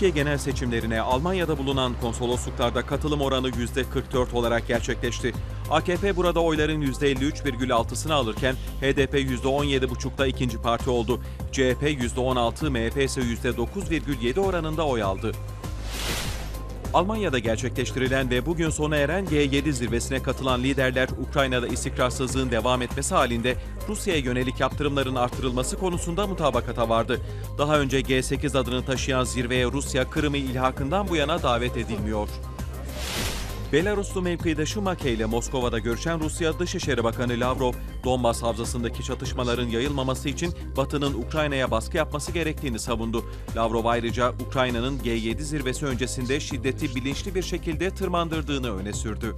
Türkiye genel seçimlerine Almanya'da bulunan konsolosluklarda katılım oranı %44 olarak gerçekleşti. AKP burada oyların %53,6'sını alırken HDP %17,5'da ikinci parti oldu. CHP %16, MHP ise %9,7 oranında oy aldı. Almanya'da gerçekleştirilen ve bugün sona eren G7 zirvesine katılan liderler Ukrayna'da istikrarsızlığın devam etmesi halinde Rusya'ya yönelik yaptırımların artırılması konusunda mutabakata vardı. Daha önce G8 adını taşıyan zirveye Rusya Kırım'ı ilhakından bu yana davet edilmiyor. Belaruslu mevkidaşı Make ile Moskova'da görüşen Rusya Dışişleri Bakanı Lavrov, Donbas havzasındaki çatışmaların yayılmaması için Batı'nın Ukrayna'ya baskı yapması gerektiğini savundu. Lavrov ayrıca Ukrayna'nın G7 zirvesi öncesinde şiddeti bilinçli bir şekilde tırmandırdığını öne sürdü.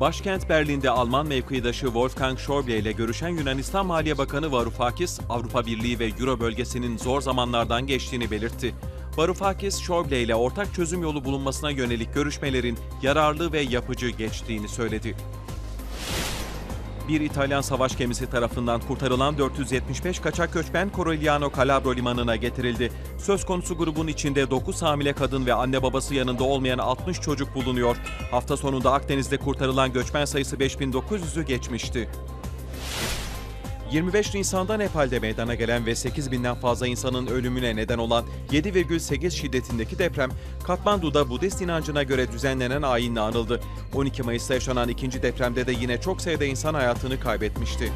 Başkent Berlin'de Alman mevkidaşı Wolfgang Schäuble ile görüşen Yunanistan Maliye Bakanı Varoufakis, Avrupa Birliği ve Euro bölgesinin zor zamanlardan geçtiğini belirtti. Varoufakis, Schäuble ile ortak çözüm yolu bulunmasına yönelik görüşmelerin yararlı ve yapıcı geçtiğini söyledi. Bir İtalyan savaş gemisi tarafından kurtarılan 475 kaçak göçmen Corigliano Calabro limanına getirildi. Söz konusu grubun içinde 9 hamile kadın ve anne babası yanında olmayan 60 çocuk bulunuyor. Hafta sonunda Akdeniz'de kurtarılan göçmen sayısı 5900'ü geçmişti. 25 Nisan'da Nepal'de meydana gelen ve 8 binden fazla insanın ölümüne neden olan 7,8 şiddetindeki deprem, Katmandu'da Budist inancına göre düzenlenen ayinle anıldı. 12 Mayıs'ta yaşanan ikinci depremde de yine çok sayıda insan hayatını kaybetmişti.